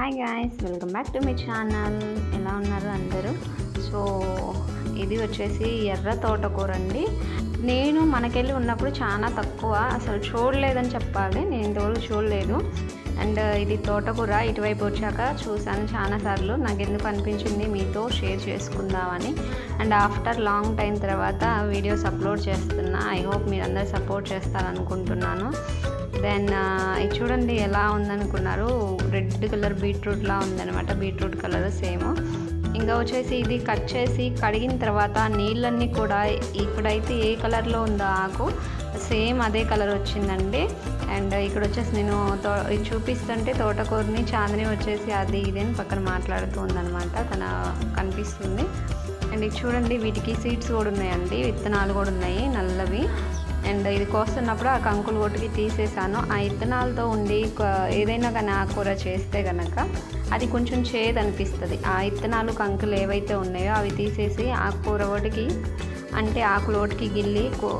Hi guys welcome back to my channel ఎలా ఉన్నారు అందరూ? సో ఇది వచ్చేసి ఎర్ర తోటకూర అండి. నేను మనకెళ్ళి ఉన్నప్పుడు చాలా తక్కువ. అసలు చూడలేదని చెప్పాలి. నేను ఇంతవరకు చూడలేదు. అండ్ ఇది తోటకూర ఇటువైపు వచ్చాక చూశాను చాలాసార్లు నాకు ఎందుకు అనిపించింది మీతో షేర్ చేసుకుందామని. అండ్ ఆఫ్టర్ లాంగ్ టైం తర్వాత వీడియోస్ అప్లోడ్ చేస్తున్నా. ఐ హోప్ మీరందరూ సపోర్ట్ చేస్తారనుకుంటున్నాను. దెన్ ఇది చూడండి ఎలా ఉందనుకున్నారు. రెడ్ కలర్ బీట్రూట్లా ఉందనమాట బీట్రూట్ కలర్ సేమ్. ఇంకా వచ్చేసి ఇది కట్ చేసి కడిగిన తర్వాత నీళ్ళన్నీ కూడా ఇక్కడైతే ఏ కలర్లో ఉందో ఆకు సేమ్ అదే కలర్ వచ్చిందండి. అండ్ ఇక్కడ వచ్చేసి నేను తో చూపిస్తుంటే తోటకూరని చాందిని వచ్చేసి అది ఇది అని పక్కన మాట్లాడుతూ ఉందనమాట తన కనిపిస్తుంది. అండ్ ఇది చూడండి వీటికి సీడ్స్ కూడా ఉన్నాయండి విత్తనాలు కూడా ఉన్నాయి నల్లవి. అండ్ ఇది కోస్తున్నప్పుడు ఆ కంకులు కొట్టుకి తీసేసాను. ఆ ఇత్తనాలతో ఉండి ఏదైనా కానీ ఆకుకూర చేస్తే కనుక అది కొంచెం చేదు అనిపిస్తుంది ఆ విత్తనాలు కంకులు ఏవైతే ఉన్నాయో అవి తీసేసి ఆకుకూర ఒకటికి అంటే ఆకులు ఒకటికి గిల్లి కో